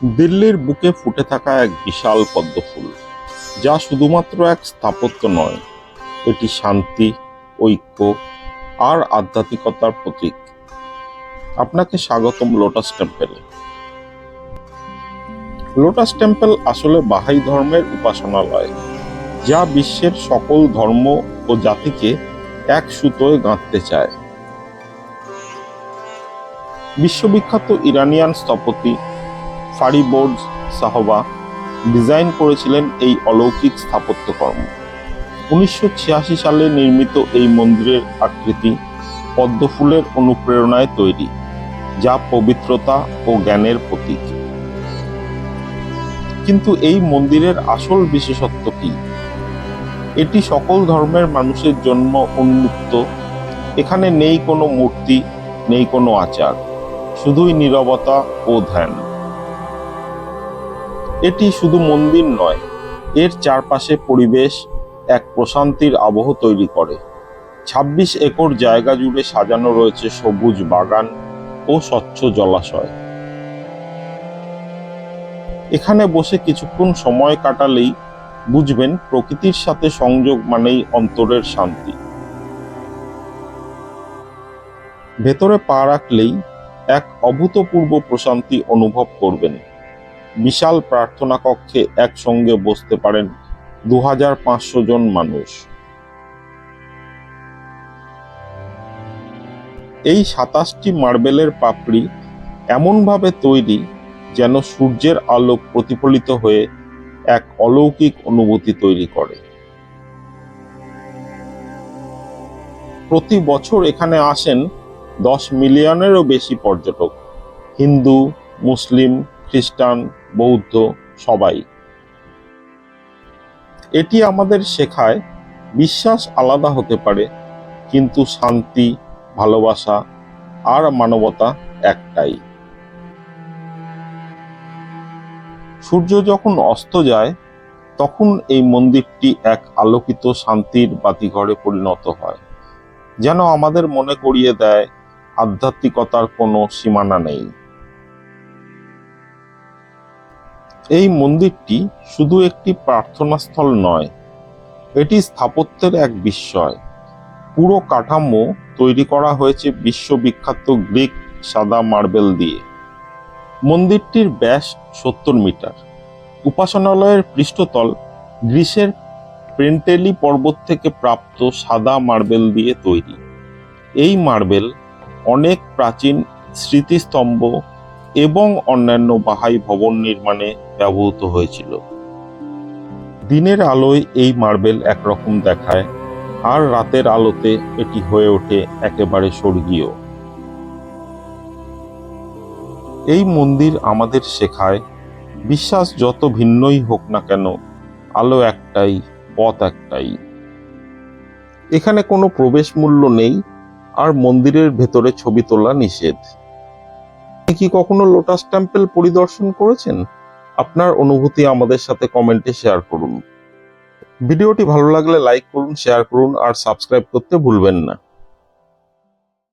দিল্লির বুকে ফুটে থাকা এক বিশাল পদ্ম ফুল যা শুধুমাত্র এক স্থাপত্য নয়, এটি শান্তি, ঐক্য আর আধ্যাত্মিকতার প্রতীক। আপনাকে স্বাগতম লোটাস টেম্পেলে লোটাস টেম্পল আসলে বাহাই ধর্মের উপাসনালয়, যা বিশ্বের সকল ধর্ম ও জাতিকে এক সুতোয় গাঁথতে চায়। বিশ্ববিখ্যাত ইরানিয়ান স্থপতি ফারিবোর্ড সাহবা ডিজাইন করেছিলেন এই অলৌকিক স্থাপত্যকর্ম উনিশশো ছিয়াশি সালে নির্মিত এই মন্দিরের আকৃতি পদ্মফুলের অনুপ্রেরণায় তৈরি, যা পবিত্রতা ও জ্ঞানের প্রতীক। কিন্তু এই মন্দিরের আসল বিশেষত্ব কি? এটি সকল ধর্মের মানুষের জন্য উন্মুক্ত। এখানে নেই কোনো মূর্তি, নেই কোনো আচার, শুধুই নীরবতা ও ধ্যান। এটি শুধু মন্দির নয়, এর চারপাশে পরিবেশ এক প্রশান্তির আবহ তৈরি করে। ২৬ একর জায়গা জুড়ে সাজানো রয়েছে সবুজ বাগান ও স্বচ্ছ জলাশয়। এখানে বসে কিছুক্ষণ সময় কাটালেই বুঝবেন প্রকৃতির সাথে সংযোগ মানেই অন্তরের শান্তি। ভেতরে পা রাখলেই এক অভূতপূর্ব প্রশান্তি অনুভব করবেন। বিশাল প্রার্থনা কক্ষে একসঙ্গে বসতে পারেন দু হাজার পাঁচশো জন মানুষ। এই সাতাশটি মার্বেলের পাপড়ি এমনভাবে তৈরি যেন সূর্যের আলোক প্রতিফলিত হয়ে এক অলৌকিক অনুভূতি তৈরি করে। প্রতি বছর এখানে আসেন দশ মিলিয়নেরও বেশি পর্যটক। হিন্দু, মুসলিম, খ্রিস্টান বৌদ্ধ সবাই। এটি আমাদের শেখায় বিশ্বাস আলাদা হতে পারে, কিন্তু শান্তি, ভালোবাসা আর মানবতা একটাই। সূর্য যখন অস্ত যায়, তখন এই মন্দিরটি এক আলোকিত শান্তির বাতিঘরে পরিণত হয়, যেন আমাদের মনে করিয়ে দেয় আধ্যাত্মিকতার কোনো সীমানা নেই। এই মন্দিরটি শুধু একটি প্রার্থনা স্থল নয়, এটি স্থাপত্যের এক বিস্ময়। পুরো কাঠামো তৈরি করা হয়েছে বিশ্ববিখ্যাত গ্রিক সাদা মার্বেল দিয়ে। মন্দিরটির ব্যাস সত্তর মিটার। উপাসনালয়ের পৃষ্ঠতল গ্রিসের প্রেন্টেলি পর্বত থেকে প্রাপ্ত সাদা মার্বেল দিয়ে তৈরি। এই মার্বেল অনেক প্রাচীন স্মৃতিস্তম্ভ এবং অন্যান্য বাহাই ভবন নির্মাণে ব্যবহৃত হয়েছিল। দিনের আলোয় এই মার্বেল একরকম দেখায়, আর রাতের আলোতে এটি হয়ে ওঠে একেবারে স্বর্গীয়। এই মন্দির আমাদের শেখায়, বিশ্বাস যত ভিন্নই হোক না কেন, আলো একটাই, পথ একটাই। এখানে কোনো প্রবেশ মূল্য নেই, আর মন্দিরের ভেতরে ছবি তোলা নিষেধ। আপনি কি কখনো লোটাস টেম্পল পরিদর্শন করেছেন? আপনার অনুভূতি আমাদের সাথে কমেন্টে শেয়ার করুন। ভিডিওটি ভালো লাগলে লাইক করুন শেয়ার করুন, আর সাবস্ক্রাইব করতে ভুলবেন না।